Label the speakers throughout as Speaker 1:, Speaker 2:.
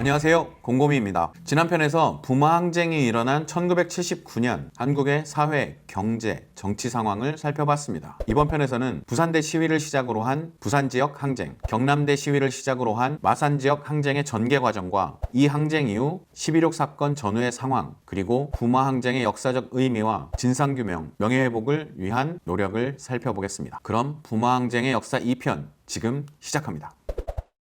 Speaker 1: 안녕하세요. 곰곰이입니다. 지난 편에서 부마 항쟁이 일어난 1979년 한국의 사회, 경제, 정치 상황을 살펴봤습니다. 이번 편에서는 부산대 시위를 시작으로 한 부산 지역 항쟁, 경남대 시위를 시작으로 한 마산 지역 항쟁의 전개 과정과 이 항쟁 이후 11.6 사건 전후의 상황, 그리고 부마 항쟁의 역사적 의미와 진상규명, 명예회복을 위한 노력을 살펴보겠습니다. 그럼 부마 항쟁의 역사 2편 지금 시작합니다.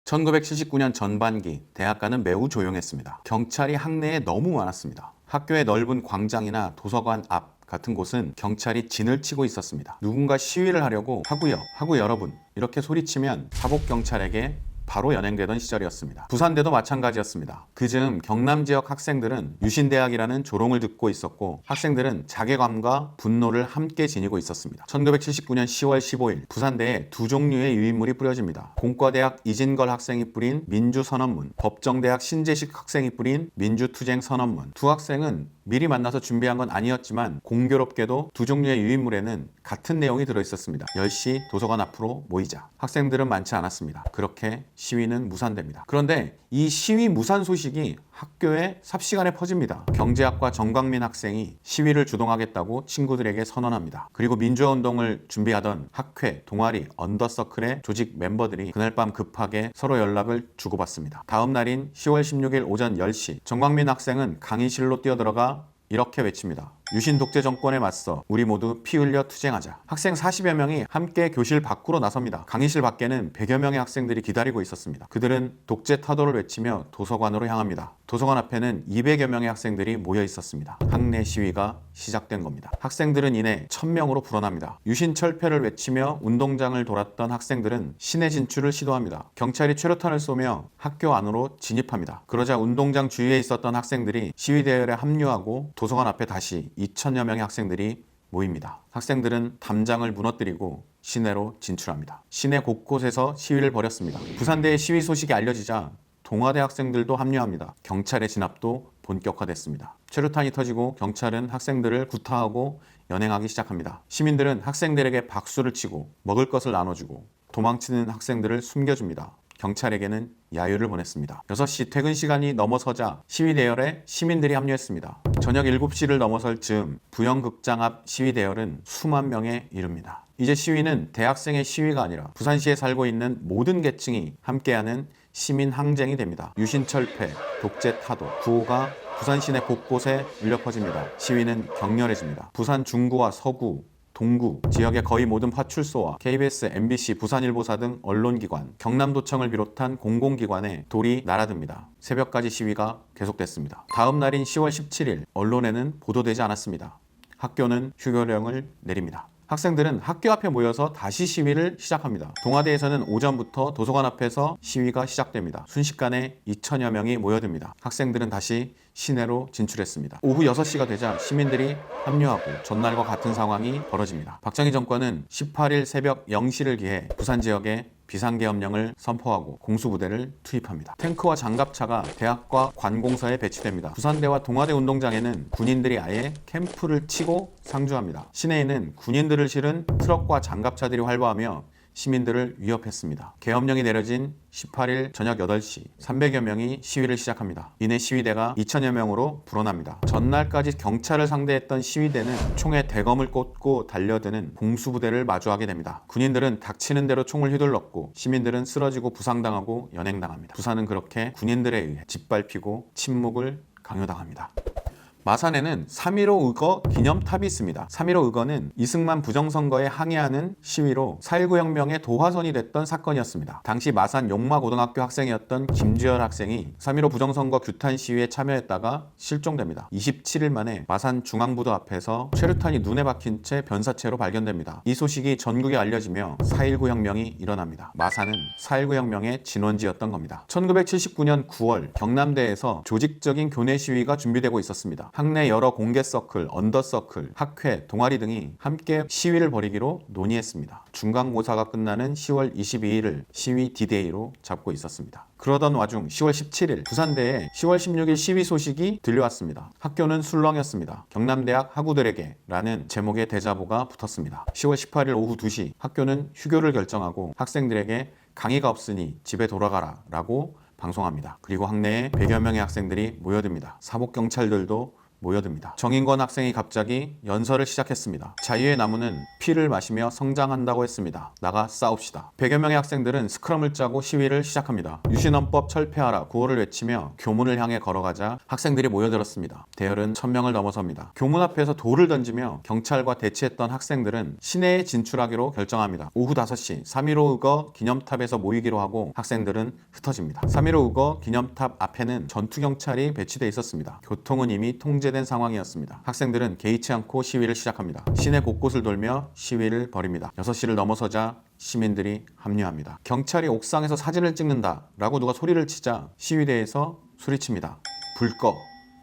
Speaker 1: 1979년 전반기 대학가는 매우 조용했습니다. 경찰이 학내에 너무 많았습니다. 학교의 넓은 광장이나 도서관 앞 같은 곳은 경찰이 진을 치고 있었습니다. 누군가 시위를 하려고 하고요, 하고 여러분 이렇게 소리치면 사복 경찰에게 바로 연행되던 시절이었습니다. 부산대도 마찬가지였습니다. 그즈음 경남 지역 학생들은 유신대학이라는 조롱을 듣고 있었고 학생들은 자괴감과 분노를 함께 지니고 있었습니다. 1979년 10월 15일 부산대에 두 종류의 유인물이 뿌려집니다. 공과대학 이진걸 학생이 뿌린 민주선언문, 법정대학 신재식 학생이 뿌린 민주투쟁 선언문. 두 학생은 미리 만나서 준비한 건 아니었지만 공교롭게도 두 종류의 유인물에는 같은 내용이 들어있었습니다. 10시 도서관 앞으로 모이자. 학생들은 많지 않았습니다. 그렇게 시위는 무산됩니다. 그런데 이 시위 무산 소식이 학교에 삽시간에 퍼집니다. 경제학과 정광민 학생이 시위를 주동하겠다고 친구들에게 선언합니다. 그리고 민주화운동을 준비하던 학회, 동아리, 언더서클의 조직 멤버들이 그날 밤 급하게 서로 연락을 주고받습니다. 다음 날인 10월 16일 오전 10시 정광민 학생은 강의실로 뛰어들어가 이렇게 외칩니다. 유신 독재 정권에 맞서 우리 모두 피 흘려 투쟁하자. 학생 40여 명이 함께 교실 밖으로 나섭니다. 강의실 밖에는 100여 명의 학생들이 기다리고 있었습니다. 그들은 독재 타도를 외치며 도서관으로 향합니다. 도서관 앞에는 200여 명의 학생들이 모여 있었습니다. 학내 시위가 시작된 겁니다. 학생들은 이내 1000명으로 불어납니다. 유신 철폐를 외치며 운동장을 돌았던 학생들은 시내 진출을 시도합니다. 경찰이 최루탄을 쏘며 학교 안으로 진입합니다. 그러자 운동장 주위에 있었던 학생들이 시위 대열에 합류하고 도서관 앞에 다시 2천여 명의 학생들이 모입니다. 학생들은 담장을 무너뜨리고 시내로 진출합니다. 시내 곳곳에서 시위를 벌였습니다. 부산대의 시위 소식이 알려지자 동아대 학생들도 합류합니다. 경찰의 진압도 본격화됐습니다. 최루탄이 터지고 경찰은 학생들을 구타하고 연행하기 시작합니다. 시민들은 학생들에게 박수를 치고 먹을 것을 나눠주고 도망치는 학생들을 숨겨줍니다. 경찰에게는 야유를 보냈습니다. 6시 퇴근 시간이 넘어서자 시위 대열에 시민들이 합류했습니다. 저녁 7시를 넘어설 즈음 부영극장 앞 시위 대열은 수만 명에 이릅니다. 이제 시위는 대학생의 시위가 아니라 부산시에 살고 있는 모든 계층이 함께하는 시민 항쟁이 됩니다. 유신철폐, 독재 타도, 구호가 부산 시내 곳곳에 울려 퍼집니다. 시위는 격렬해집니다. 부산 중구와 서구, 동구, 지역의 거의 모든 파출소와 KBS, MBC, 부산일보사 등 언론기관, 경남도청을 비롯한 공공기관에 돌이 날아듭니다. 새벽까지 시위가 계속됐습니다. 다음 날인 10월 17일 언론에는 보도되지 않았습니다. 학교는 휴교령을 내립니다. 학생들은 학교 앞에 모여서 다시 시위를 시작합니다. 동아대에서는 오전부터 도서관 앞에서 시위가 시작됩니다. 순식간에 2천여 명이 모여듭니다. 학생들은 다시 시내로 진출했습니다. 오후 6시가 되자 시민들이 합류하고 전날과 같은 상황이 벌어집니다. 박정희 정권은 18일 새벽 0시를 기해 부산 지역에 비상계엄령을 선포하고 공수부대를 투입합니다. 탱크와 장갑차가 대학과 관공서에 배치됩니다. 부산대와 동아대 운동장에는 군인들이 아예 캠프를 치고 상주합니다. 시내에는 군인들을 실은 트럭과 장갑차들이 활보하며 시민들을 위협했습니다. 계엄령이 내려진 18일 저녁 8시 300여 명이 시위를 시작합니다. 이내 시위대가 2천여 명으로 불어납니다. 전날까지 경찰을 상대했던 시위대는 총에 대검을 꽂고 달려드는 공수부대를 마주하게 됩니다. 군인들은 닥치는 대로 총을 휘둘렀고 시민들은 쓰러지고 부상당하고 연행당합니다. 부산은 그렇게 군인들에 의해 짓밟히고 침묵을 강요당합니다. 마산에는 3.15 의거 기념탑이 있습니다. 3.15 의거는 이승만 부정선거에 항의하는 시위로 4.19 혁명의 도화선이 됐던 사건이었습니다. 당시 마산 용마고등학교 학생이었던 김주열 학생이 3.15 부정선거 규탄 시위에 참여했다가 실종됩니다. 27일 만에 마산 중앙부도 앞에서 최루탄이 눈에 박힌 채 변사체로 발견됩니다. 이 소식이 전국에 알려지며 4.19 혁명이 일어납니다. 마산은 4.19 혁명의 진원지였던 겁니다. 1979년 9월 경남대에서 조직적인 교내 시위가 준비되고 있었습니다. 학내 여러 공개 서클, 언더 서클, 학회, 동아리 등이 함께 시위를 벌이기로 논의했습니다. 중간고사가 끝나는 10월 22일을 시위 디데이로 잡고 있었습니다. 그러던 와중 10월 17일 부산대에 10월 16일 시위 소식이 들려왔습니다. 학교는 술렁이었습니다. 경남대학 학우들에게 라는 제목의 대자보가 붙었습니다. 10월 18일 오후 2시 학교는 휴교를 결정하고 학생들에게 강의가 없으니 집에 돌아가라 라고 방송합니다. 그리고 학내에 100여 명의 학생들이 모여듭니다. 사복 경찰들도 모여듭니다. 정인권 학생이 갑자기 연설을 시작했습니다. 자유의 나무는 피를 마시며 성장한다고 했습니다. 나가 싸웁시다. 100여 명의 학생들은 스크럼을 짜고 시위를 시작합니다. 유신헌법 철폐하라 구호를 외치며 교문을 향해 걸어가자 학생들이 모여들었습니다. 대열은 1000명을 넘어섭니다. 교문 앞에서 돌을 던지며 경찰과 대치했던 학생들은 시내에 진출하기로 결정합니다. 오후 5시 3.15 의거 기념탑에서 모이기로 하고 학생들은 흩어집니다. 3.15 의거 기념탑 앞에는 전투경찰이 배치돼 있었습니다. 교통은 이미 통제 된 상황이었습니다. 학생들은 개의치 않고 시위를 시작합니다. 시내 곳곳을 돌며 시위를 벌입니다. 6시를 넘어서자 시민들이 합류합니다. 경찰이 옥상에서 사진을 찍는다 라고 누가 소리를 치자 시위대에서 소리칩니다. 불 꺼!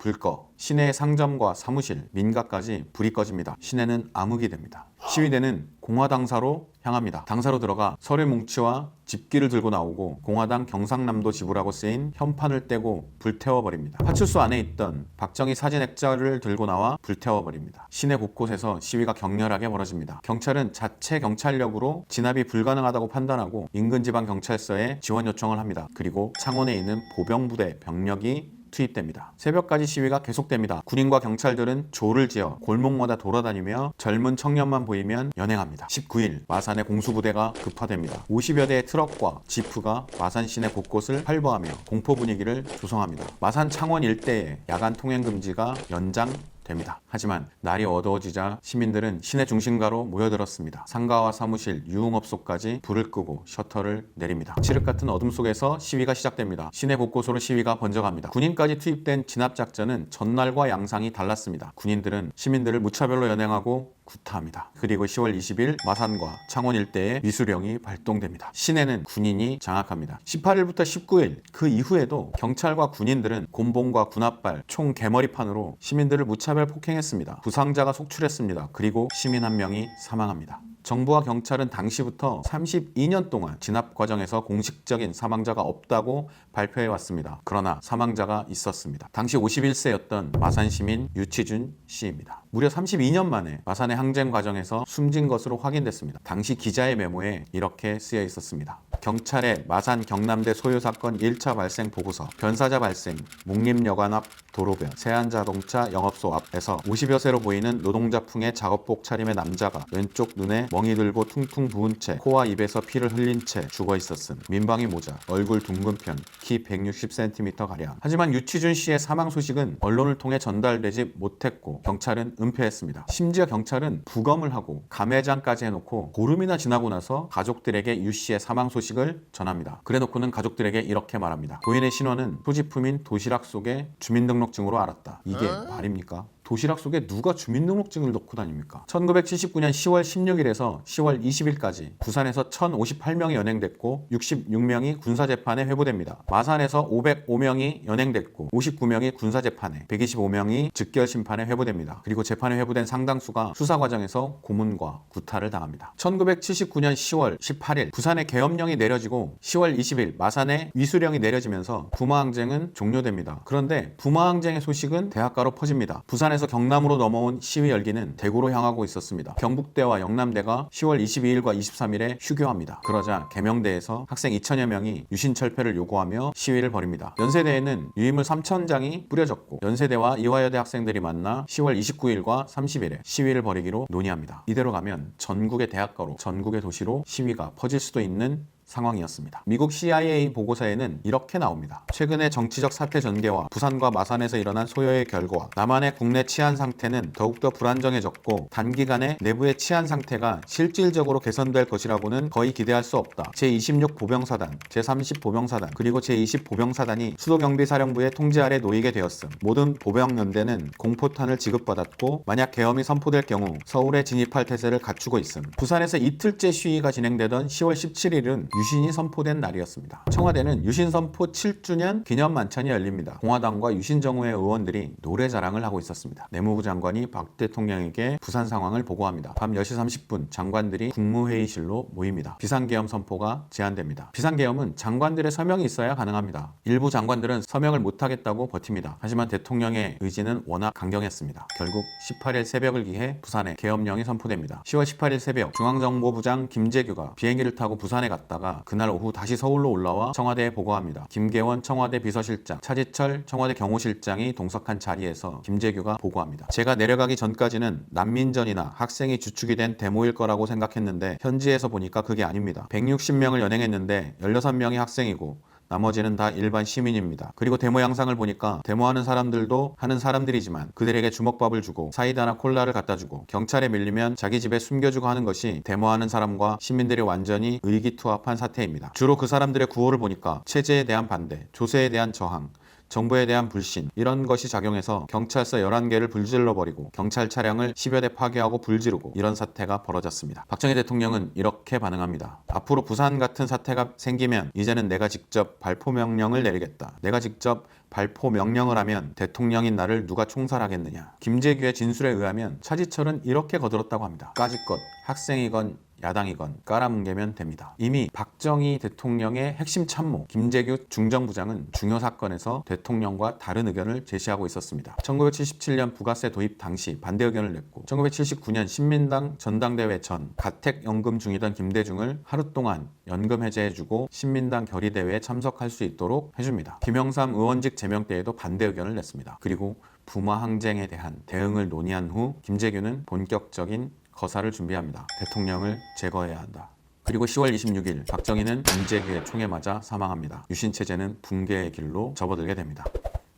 Speaker 1: 불 꺼! 시내의 상점과 사무실, 민가까지 불이 꺼집니다. 시내는 암흑이 됩니다. 시위대는 공화 당사로 향합니다. 당사로 들어가 서류 뭉치와 집기를 들고 나오고 공화당 경상남도 지부라고 쓰인 현판을 떼고 불태워버립니다. 파출소 안에 있던 박정희 사진 액자를 들고 나와 불태워버립니다. 시내 곳곳에서 시위가 격렬하게 벌어집니다. 경찰은 자체 경찰력으로 진압이 불가능하다고 판단하고 인근 지방 경찰서에 지원 요청을 합니다. 그리고 창원에 있는 보병부대 병력이 투입됩니다. 새벽까지 시위가 계속됩니다. 군인과 경찰들은 조를 지어 골목마다 돌아다니며 젊은 청년만 보이면 연행합니다. 19일 마산의 공수부대가 급파됩니다. 50여 대의 트럭과 지프가 마산 시내 곳곳을 활보하며 공포 분위기를 조성합니다. 마산 창원 일대에 야간 통행 금지가 연장 됩니다. 하지만 날이 어두워지자 시민들은 시내 중심가로 모여들었습니다. 상가와 사무실, 유흥업소까지 불을 끄고 셔터를 내립니다. 칠흑 같은 어둠 속에서 시위가 시작됩니다. 시내 곳곳으로 시위가 번져갑니다. 군인까지 투입된 진압 작전은 전날과 양상이 달랐습니다. 군인들은 시민들을 무차별로 연행하고 구타합니다. 그리고 10월 20일 마산과 창원 일대에 미수령이 발동됩니다. 시내는 군인이 장악합니다. 18일부터 19일 그 이후에도 경찰과 군인들은 곤봉과 군합발, 총 개머리판으로 시민들을 무차별 폭행했습니다. 부상자가 속출했습니다. 그리고 시민 한 명이 사망합니다. 정부와 경찰은 당시부터 32년 동안 진압 과정에서 공식적인 사망자가 없다고 발표해 왔습니다. 그러나 사망자가 있었습니다. 당시 51세였던 마산 시민 유치준 씨입니다. 무려 32년 만에 마산의 항쟁 과정에서 숨진 것으로 확인됐습니다. 당시 기자의 메모에 이렇게 쓰여 있었습니다. 경찰의 마산 경남대 소요 사건 1차 발생 보고서, 변사자 발생, 목림여관 앞 도로변, 세안자동차 영업소 앞에서 50여 세로 보이는 노동자풍의 작업복 차림의 남자가 왼쪽 눈에 멍이 들고 퉁퉁 부은 채 코와 입에서 피를 흘린 채 죽어 있었음. 민방위 모자, 얼굴 둥근 편, 키 160cm 가량. 하지만 유치준 씨의 사망 소식은 언론을 통해 전달되지 못했고 경찰은 은폐했습니다. 심지어 경찰은 부검을 하고 감회장까지 해놓고 보름이나 지나고 나서 가족들에게 유 씨의 사망 소식을 전합니다. 그래놓고는 가족들에게 이렇게 말합니다. 도인의 신원은 소지품인 도시락 속에 주민등록증으로 알았다. 이게 말입니까? 도시락 속에 누가 주민등록증을 넣고 다닙니까? 1979년 10월 16일에서 10월 20일까지 부산에서 1058명이 연행됐고 66명이 군사재판에 회부됩니다. 마산에서 505명이 연행됐고 59명이 군사재판에 125명이 즉결심판에 회부됩니다. 그리고 재판에 회부된 상당수가 수사 과정에서 고문과 구타를 당합니다. 1979년 10월 18일 부산에 계엄령이 내려지고 10월 20일 마산에 위수령이 내려지면서 부마항쟁은 종료됩니다. 그런데 부마항쟁의 소식은 대학가로 퍼집니다. 부산에 부산에서 경남으로 넘어온 시위 열기는 대구로 향하고 있었습니다. 경북대와 영남대가 10월 22일과 23일에 휴교합니다. 그러자 계명대에서 학생 2천여 명이 유신 철폐를 요구하며 시위를 벌입니다. 연세대에는 유인물 3천장이 뿌려졌고 연세대와 이화여대 학생들이 만나 10월 29일과 30일에 시위를 벌이기로 논의합니다. 이대로 가면 전국의 대학가로 전국의 도시로 시위가 퍼질 수도 있는 상황이었습니다. 미국 CIA 보고서에는 이렇게 나옵니다. 최근의 정치적 사태 전개와 부산과 마산에서 일어난 소요의 결과 남한의 국내 치안 상태는 더욱더 불안정해졌고 단기간에 내부의 치안 상태가 실질적으로 개선될 것이라고는 거의 기대할 수 없다. 제26 보병사단, 제30 보병사단, 그리고 제20 보병사단이 수도경비사령부의 통제 아래 놓이게 되었음. 모든 보병연대는 공포탄을 지급받았고 만약 계엄이 선포될 경우 서울에 진입할 태세를 갖추고 있음. 부산에서 이틀째 시위가 진행되던 10월 17일은 유신이 선포된 날이었습니다. 청와대는 유신 선포 7주년 기념 만찬이 열립니다. 공화당과 유신정우회 의원들이 노래 자랑을 하고 있었습니다. 내무부 장관이 박 대통령에게 부산 상황을 보고합니다. 밤 10시 30분 장관들이 국무회의실로 모입니다. 비상계엄 선포가 제안됩니다. 비상계엄은 장관들의 서명이 있어야 가능합니다. 일부 장관들은 서명을 못하겠다고 버팁니다. 하지만 대통령의 의지는 워낙 강경했습니다. 결국 18일 새벽을 기해 부산에 계엄령이 선포됩니다. 10월 18일 새벽 중앙정보부장 김재규가 비행기를 타고 부산에 갔다가 있다가 그날 오후 다시 서울로 올라와 청와대에 보고합니다. 김계원 청와대 비서실장, 차지철 청와대 경호실장이 동석한 자리에서 김재규가 보고합니다. 제가 내려가기 전까지는 난민전이나 학생이 주축이 된 데모일 거라고 생각했는데 현지에서 보니까 그게 아닙니다. 160명을 연행했는데 16명이 학생이고 나머지는 다 일반 시민입니다. 그리고 데모 영상을 보니까 데모하는 사람들도 하는 사람들이지만 그들에게 주먹밥을 주고 사이다나 콜라를 갖다 주고 경찰에 밀리면 자기 집에 숨겨주고 하는 것이 데모하는 사람과 시민들이 완전히 의기투합한 사태입니다. 주로 그 사람들의 구호를 보니까 체제에 대한 반대, 조세에 대한 저항, 정부에 대한 불신 이런 것이 작용해서 경찰서 11개를 불질러 버리고 경찰 차량을 10여 대 파괴하고 불지르고 이런 사태가 벌어졌습니다. 박정희 대통령은 이렇게 반응합니다. 앞으로 부산 같은 사태가 생기면 이제는 내가 직접 발포 명령을 내리겠다. 내가 직접 발포 명령을 하면 대통령인 나를 누가 총살하겠느냐. 김재규의 진술에 의하면 차지철은 이렇게 거들었다고 합니다. 까짓것 학생이건 야당이건 깔아뭉개면 됩니다. 이미 박정희 대통령의 핵심 참모 김재규 중정부장은 중요 사건에서 대통령과 다른 의견을 제시하고 있었습니다. 1977년 부가세 도입 당시 반대 의견을 냈고 1979년 신민당 전당대회 전 가택 연금 중이던 김대중을 하루 동안 연금 해제해주고 신민당 결의대회에 참석할 수 있도록 해줍니다. 김영삼 의원직 제명 때에도 반대 의견을 냈습니다. 그리고 부마 항쟁에 대한 대응을 논의한 후 김재규는 본격적인 거사를 준비합니다. 대통령을 제거해야 한다. 그리고 10월 26일 박정희는 김재규의 총에 맞아 사망합니다. 유신 체제는 붕괴의 길로 접어들게 됩니다.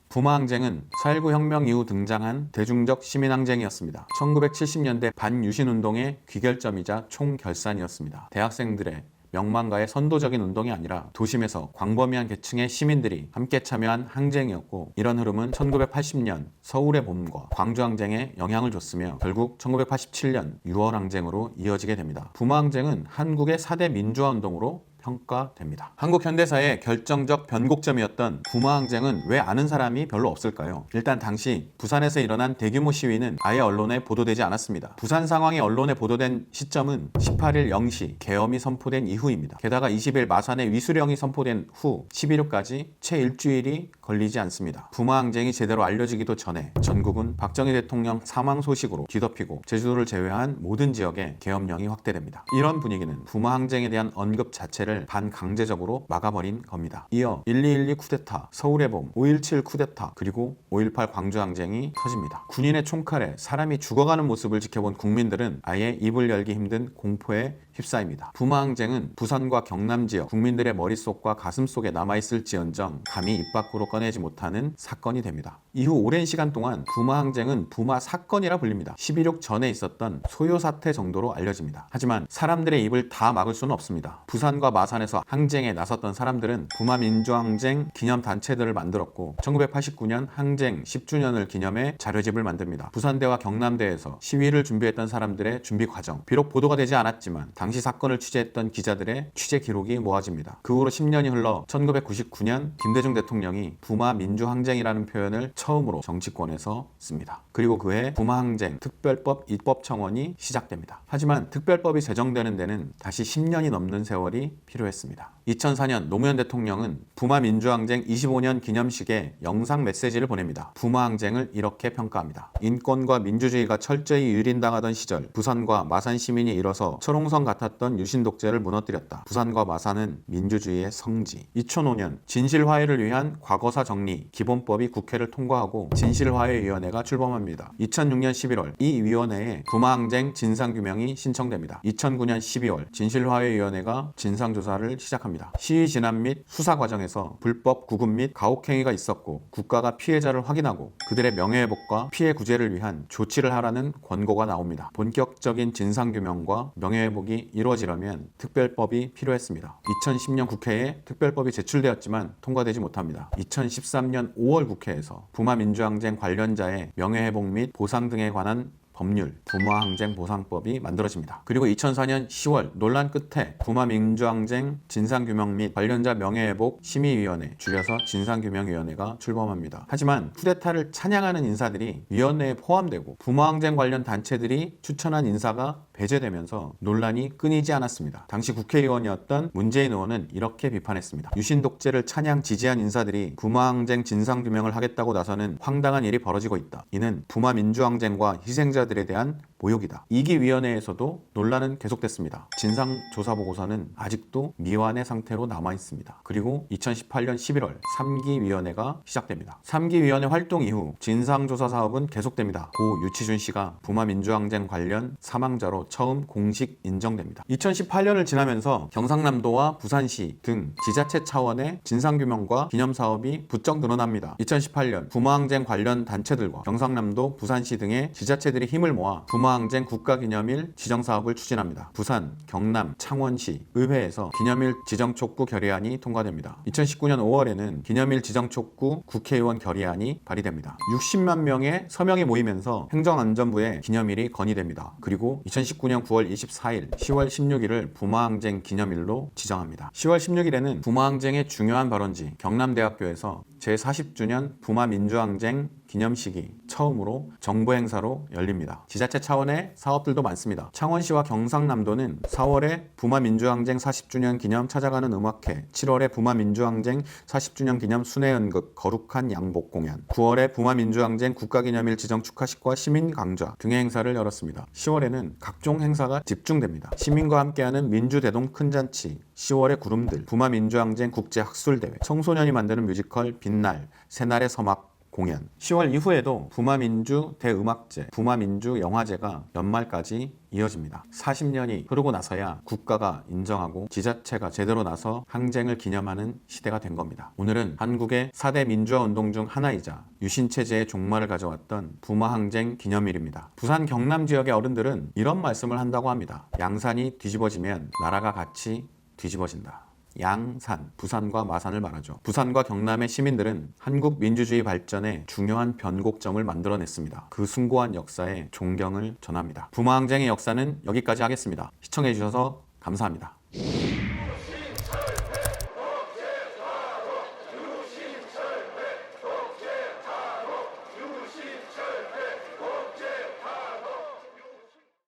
Speaker 1: 부마항쟁은 4.19 혁명 이후 등장한 대중적 시민항쟁이었습니다. 1970년대 반유신 운동의 귀결점이자 총결산이었습니다. 대학생들의 명망가의 선도적인 운동이 아니라 도심에서 광범위한 계층의 시민들이 함께 참여한 항쟁이었고 이런 흐름은 1980년 서울의 봄과 광주 항쟁에 영향을 줬으며 결국 1987년 6월 항쟁으로 이어지게 됩니다. 부마 항쟁은 한국의 4대 민주화 운동으로 평가됩니다. 한국 현대사의 결정적 변곡점이었던 부마항쟁은 왜 아는 사람이 별로 없을까요? 일단 당시 부산에서 일어난 대규모 시위는 아예 언론에 보도되지 않았습니다. 부산 상황이 언론에 보도된 시점은 18일 0시 계엄이 선포된 이후입니다. 게다가 20일 마산에 위수령이 선포된 후 11일까지 채 일주일이 걸리지 않습니다. 부마항쟁이 제대로 알려지기도 전에 전국은 박정희 대통령 사망 소식으로 뒤덮이고 제주도를 제외한 모든 지역에 계엄령이 확대됩니다. 이런 분위기는 부마항쟁에 대한 언급 자체를 반강제적으로 막아버린 겁니다. 이어 1212 쿠데타, 서울의 봄, 5.17 쿠데타, 그리고 5.18 광주항쟁이 터집니다. 군인의 총칼에 사람이 죽어가는 모습을 지켜본 국민들은 아예 입을 열기 힘든 공포에 휩싸입니다. 부마항쟁은 부산과 경남 지역 국민들의 머릿속과 가슴속에 남아있을지언정 감히 입 밖으로 꺼내지 못하는 사건이 됩니다. 이후 오랜 시간 동안 부마항쟁은 부마 사건이라 불립니다. 11.6 전에 있었던 소요 사태 정도로 알려집니다. 하지만 사람들의 입을 다 막을 수는 없습니다. 부산과 마산에서 항쟁에 나섰던 사람들은 부마 민주항쟁 기념 단체들을 만들었고 1989년 항쟁 10주년을 기념해 자료집을 만듭니다. 부산대와 경남대에서 시위를 준비했던 사람들의 준비 과정 비록 보도가 되지 않았지만 당시 사건을 취재했던 기자들의 취재 기록이 모아집니다. 그 후로 10년이 흘러 1999년 김대중 대통령이 부마 민주항쟁이라는 표현을 처음으로 정치권에서 씁니다. 그리고 그해 부마항쟁 특별법 입법 청원이 시작됩니다. 하지만 특별법이 제정되는 데는 다시 10년이 넘는 세월이 필요했습니다. 2004년 노무현 대통령은 부마 민주항쟁 25년 기념식에 영상 메시지를 보냅니다. 부마항쟁을 이렇게 평가합니다. 인권과 민주주의가 철저히 유린당하던 시절 부산과 마산 시민이 일어서 철옹성 같 았던 유신 독재를 무너뜨렸다. 부산과 마산은 민주주의의 성지. 2005년 진실화해를 위한 과거사 정리 기본법이 국회를 통과하고 진실화해위원회가 출범합니다. 2006년 11월 이 위원회에 부마항쟁 진상규명이 신청됩니다. 2009년 12월 진실화해위원회가 진상조사를 시작합니다. 시위 진압 및 수사 과정에서 불법 구금 및 가혹행위가 있었고 국가가 피해자를 확인하고 그들의 명예회복과 피해 구제를 위한 조치를 하라는 권고가 나옵니다. 본격적인 진상규명과 명예회복이 이루어지려면 특별법이 필요했습니다. 2010년 국회에 특별법이 제출되었지만 통과되지 못합니다. 2013년 5월 국회에서 부마 민주항쟁 관련자의 명예회복 및 보상 등에 관한 법률 부마항쟁 보상법이 만들어집니다. 그리고 2004년 10월 논란 끝에 부마민주항쟁 진상규명 및 관련자 명예회복 심의위원회 줄여서 진상규명위원회가 출범합니다. 하지만 쿠데타를 찬양하는 인사들이 위원회에 포함되고 부마항쟁 관련 단체들이 추천한 인사가 배제되면서 논란이 끊이지 않았습니다. 당시 국회의원이었던 문재인 의원은 이렇게 비판했습니다. 유신 독재를 찬양 지지한 인사들이 부마항쟁 진상규명을 하겠다고 나서는 황당한 일이 벌어지고 있다. 이는 부마 민주항쟁과 희생자들에 대한 모욕이다. 이기위원회에서도 논란은 계속됐습니다. 진상조사보고서는 아직도 미완의 상태로 남아 있습니다. 그리고 2018년 11월 3기위원회가 시작됩니다. 3기위원회 활동 이후 진상조사 사업은 계속됩니다. 고 유치준 씨가 부마민주항쟁 관련 사망자로 처음 공식 인정됩니다. 2018년을 지나면서 경상남도와 부산시 등 지자체 차원의 진상규명과 기념사업이 부쩍 늘어납니다. 2018년 부마항쟁 관련 단체들과 경상남도, 부산시 등의 지자체들이 힘을 모아 부마 항쟁 국가기념일 지정사업을 추진합니다. 부산, 경남, 창원시, 의회에서 기념일 지정촉구 결의안이 통과됩니다. 2019년 5월에는 기념일 지정촉구 국회의원 결의안이 발의됩니다. 60만 명의 서명이 모이면서 행정안전부에 기념일이 건의됩니다. 그리고 2019년 9월 24일, 10월 16일을 부마항쟁 기념일로 지정합니다. 10월 16일에는 부마항쟁의 중요한 발원지 경남대학교에서 제40주년 부마민주항쟁 기념식이 처음으로 정부 행사로 열립니다. 지자체 차원의 사업들도 많습니다. 창원시와 경상남도는 4월에 부마민주항쟁 40주년 기념 찾아가는 음악회, 7월에 부마민주항쟁 40주년 기념 순회연극 거룩한 양복 공연, 9월에 부마민주항쟁 국가기념일 지정 축하식과 시민 강좌 등의 행사를 열었습니다. 10월에는 각종 행사가 집중됩니다. 시민과 함께하는 민주대동 큰잔치, 10월의 구름들, 부마민주항쟁 국제학술대회, 청소년이 만드는 뮤지컬 빛날, 새날의 서막 공연. 10월 이후에도 부마민주 대음악제, 부마민주 영화제가 연말까지 이어집니다. 40년이 흐르고 나서야 국가가 인정하고 지자체가 제대로 나서 항쟁을 기념하는 시대가 된 겁니다. 오늘은 한국의 4대 민주화 운동 중 하나이자 유신체제의 종말을 가져왔던 부마항쟁 기념일입니다. 부산 경남 지역의 어른들은 이런 말씀을 한다고 합니다. 양산이 뒤집어지면 나라가 같이 뒤집어진다. 양산, 부산과 마산을 말하죠. 부산과 경남의 시민들은 한국 민주주의 발전에 중요한 변곡점을 만들어냈습니다. 그 숭고한 역사에 존경을 전합니다. 부마항쟁의 역사는 여기까지 하겠습니다. 시청해주셔서 감사합니다.